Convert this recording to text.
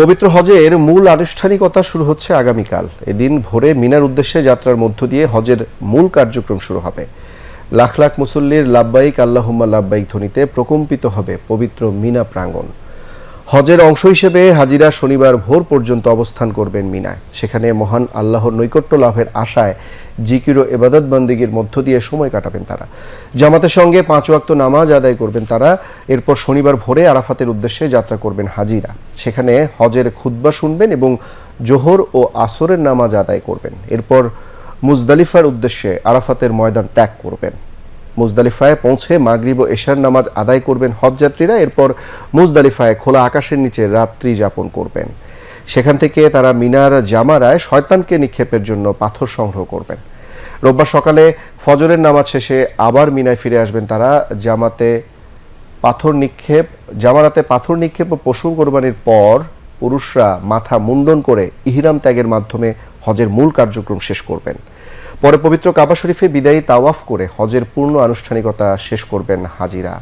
পবিত্র হজের মূল আনুষ্ঠানিকতা শুরু হচ্ছে আগামীকাল। এদিন ভোরে মিনার উদ্দেশ্যে যাত্রার মধ্য দিয়ে হজের মূল কার্যক্রম শুরু হবে। লাখ লাখ মুসল্লির লাব্বাইক আল্লাহুম্মা লাব্বাইক ধ্বনিতে প্রকম্পিত হবে পবিত্র মিনা প্রাঙ্গণ। হজের অংশ হিসেবে হাজিরা শনিবার ভোর পর্যন্ত অবস্থান করবেন মিনায়। সেখানে মহান আল্লাহর নৈকট্য লাভের আশায় জিকির ও এবাদত বন্দিগির মধ্য দিয়ে সময় কাটাবেন তারা। জামাতের সঙ্গে পাঁচ ওয়াক্ত নামাজ আদায় করবেন তারা। এরপর শনিবার ভোরে আরাফাতের উদ্দেশ্যে যাত্রা করবেন হাজিরা। সেখানে হজের খুতবা শুনবেন এবং জোহর ও আসরের নামাজ আদায় করবেন। এরপর মুজদালিফার উদ্দেশ্যে আরাফাতের ময়দান ত্যাগ করবেন। মুজদালিফায় পৌঁছে মাগরিব ও এশার নামাজ আদায় করবেন হজযাত্রীরা। এরপর মুজদালিফায় খোলা আকাশের নিচে রাত্রি যাপন করবেন। সেখান থেকে তারা মিনার জামারায় শয়তানকে নিক্ষেপের জন্য পাথর সংগ্রহ করবেন। রোববার সকালে ফজরের নামাজ শেষে আবার মিনায় ফিরে আসবেন তারা। জামাতে পাথর নিক্ষেপ, জামারাতে পাথর নিক্ষেপ ও পশু কোরবানির পর পুরুষরা মাথা মুন্ডন করে ইহিরাম ত্যাগের মাধ্যমে হজের মূল কার্যক্রম শেষ করবেন। পরে পবিত্র কাবা শরীফে বিদায়ী তাওয়াফ করে হজের পূর্ণ আনুষ্ঠানিকতা শেষ করবেন হাজিরা।